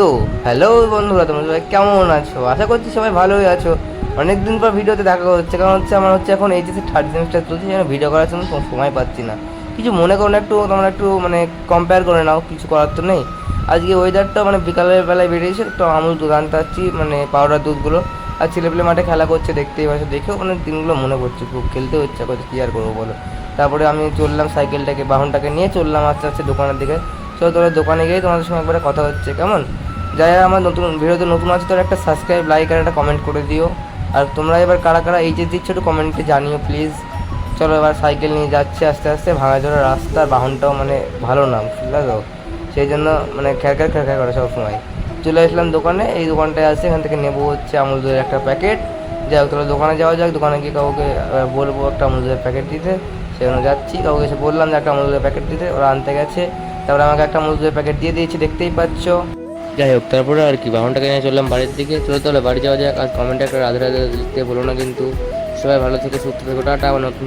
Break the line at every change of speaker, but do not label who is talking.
তো হ্যালো বন্ধুরা, তোমরা সবাই কেমন আছো? আশা করছি সবাই ভালোই আছো। অনেকদিন পর ভিডিওতে দেখা হচ্ছে, কারণ হচ্ছে আমার হচ্ছে এখন এইচএসি থার্ড সেমিস্টার চলছে যেন ভিডিও করার জন্য সময় পাচ্ছি না। কিছু মনে করো না একটু, তোমরা একটু মানে কম্পেয়ার করে নাও, কিছু করার তো নেই। আজকে ওয়েদারটা মানে বিকালের বেলায় বেরিয়েছে একটু আমুল দুধ আনতে পারছি মানে পাউডার দুধগুলো। আর ছেলেপেলে মাঠে খেলা করছে, দেখতেই পাচ্ছ, দেখেও মানে দিনগুলো মনে পড়ছে, খুব খেলতে হচ্ছে করছে, কী আর করব বলো। তারপরে আমি চললাম সাইকেলটাকে বাহনটাকে নিয়ে চললাম আস্তে আস্তে দোকানের দিকে। চলো তোমরা দোকানে গিয়ে তোমাদের সঙ্গে একবারে কথা হচ্ছে, কেমন? যারা আমার নতুন, ভিডিওতে নতুন আছে, তোরা একটা সাবস্ক্রাইব লাইক আর একটা কমেন্ট করে দিও। আর তোমরা এবার কারা কারা এইচএস দিচ্ছ একটু কমেন্টে জানিও প্লিজ চলো এবার সাইকেল নিয়ে যাচ্ছে আস্তে আস্তে, ভাঙাচোরা রাস্তা, আর বাহনটাও মানে ভালো না, বুঝলে তো? সেই জন্য মানে খ্যারখ্যার খ্যারখ্যার করে সবসময়। চলে আসলাম দোকানে, এই দোকানটায় আছে এখান থেকে নেব হচ্ছে আমুল দুধের একটা প্যাকেট যাই হোক দোকানে যাওয়া যাক, দোকানে গিয়ে কাউকে বলব একটা আমুল দুধের প্যাকেট দিতে সেজন্য যাচ্ছি, কাউকে এসে বললাম যে একটা আমুল দুধের প্যাকেট দিতে, ওরা আনতে গেছে। তারপরে আমাকে একটা মজুরি প্যাকেট দিয়ে দিয়েছি, দেখতেই পাচ্ছ। যাই হোক, তারপরে আর কি, বাহনটাকে নিয়ে চললাম বাড়ির দিকে। চলে তাহলে বাড়ি যাওয়া যাক, আর কমেন্টে একটা রাধে রাধে লিখতে বলো না কিন্তু। সবাই ভালো থেকে, সুস্থ থেকো, টাটা, আবার নতুন